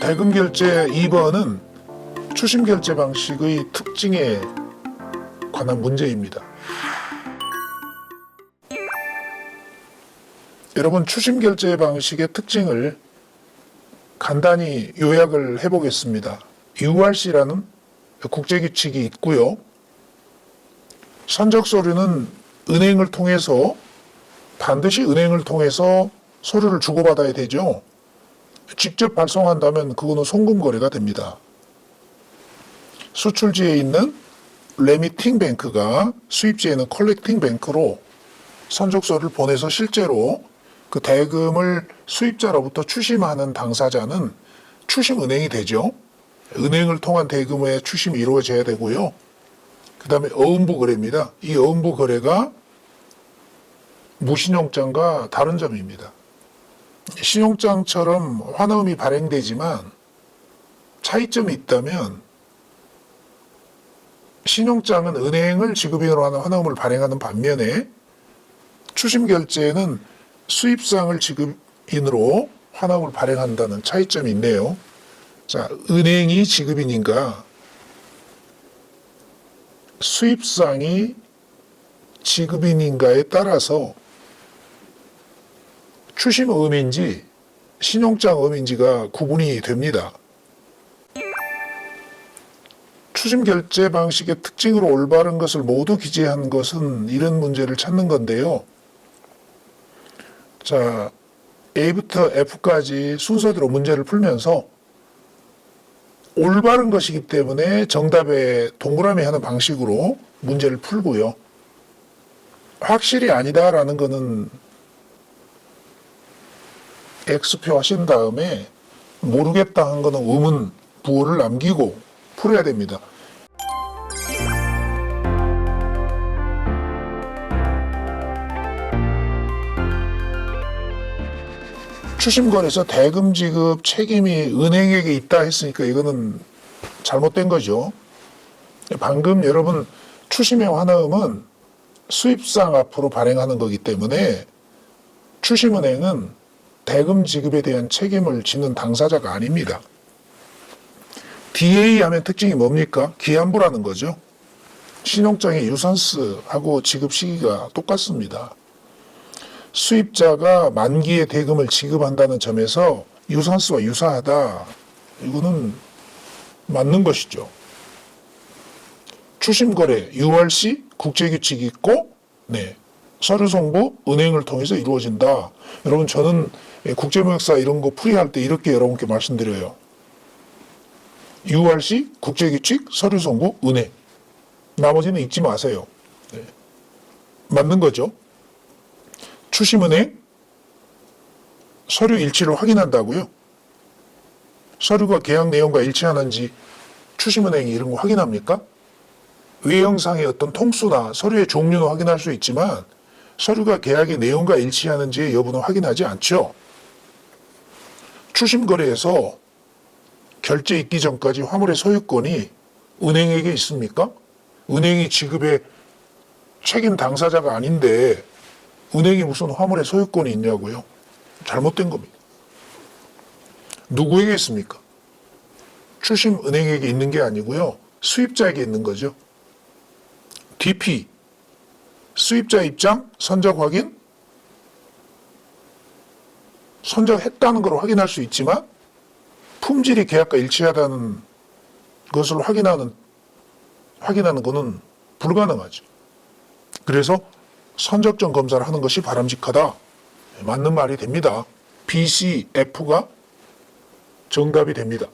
대금 결제 2번은 추심 결제 방식의 특징에 관한 문제입니다. 여러분 추심 결제 방식의 특징을 간단히 요약을 해보겠습니다. URC라는 국제 규칙이 있고요. 선적 서류는 은행을 통해서 반드시 은행을 통해서 서류를 주고받아야 되죠. 직접 발송한다면 그거는 송금 거래가 됩니다. 수출지에 있는 레미팅 뱅크가 수입지에는 컬렉팅 뱅크로 선적서를 보내서 실제로 그 대금을 수입자로부터 추심하는 당사자는 추심은행이 되죠. 은행을 통한 대금의 추심이 이루어져야 되고요. 그 다음에 어음부 거래입니다. 이 어음부 거래가 무신용장과 다른 점입니다. 신용장처럼 환음이 발행되지만 차이점이 있다면 신용장은 은행을 지급인으로 하는 환음을 발행하는 반면에 추심 결제는 수입상을 지급인으로 환음을 발행한다는 차이점이 있네요. 자, 은행이 지급인인가 수입상이 지급인인가에 따라서 추심 음인지 신용장 음인지가 구분이 됩니다. 추심 결제 방식의 특징으로 올바른 것을 모두 기재한 것은 이런 문제를 찾는 건데요. 자, A부터 F까지 순서대로 문제를 풀면서 올바른 것이기 때문에 정답에 동그라미 하는 방식으로 문제를 풀고요. 확실히 아니다라는 거는 X표 하신 다음에 모르겠다 한 거는 의문 부호를 남기고 풀어야 됩니다. 추심권에서 대금 지급 책임이 은행에게 있다 했으니까 이거는 잘못된 거죠. 방금 여러분 추심의 환음은 수입상 앞으로 발행하는 거기 때문에 추심은행은 대금 지급에 대한 책임을 지는 당사자가 아닙니다. DA 하면 특징이 뭡니까? 기한부라는 거죠. 신용장의 유산스하고 지급 시기가 똑같습니다. 수입자가 만기에 대금을 지급한다는 점에서 유산스와 유사하다. 이거는 맞는 것이죠. 추심거래 6월 시 국제규칙이 있고, 네. 서류 송부 은행을 통해서 이루어진다. 여러분, 저는 국제무역사 이런 거 풀이할 때 이렇게 여러분께 말씀드려요. 6월 시 국제규칙 서류 송부 은행. 나머지는 잊지 마세요. 네. 맞는 거죠. 추심은행 서류 일치를 확인한다고요? 서류가 계약 내용과 일치하는지 추심은행이 이런 거 확인합니까? 외형상의 어떤 통수나 서류의 종류는 확인할 수 있지만 서류가 계약의 내용과 일치하는지의 여부는 확인하지 않죠. 추심거래에서 결제 있기 전까지 화물의 소유권이 은행에게 있습니까? 은행이 지급의 책임 당사자가 아닌데 은행이 무슨 화물의 소유권이 있냐고요? 잘못된 겁니다. 누구에게 있습니까? 추심 은행에게 있는 게 아니고요. 수입자에게 있는 거죠. DP 수입자 입장 선적 확인 선적했다는 걸 확인할 수 있지만 품질이 계약과 일치하다는 것을 확인하는 확인하는 것은 불가능하죠. 그래서 선적점 검사를 하는 것이 바람직하다. 맞는 말이 됩니다. BCF가 정답이 됩니다.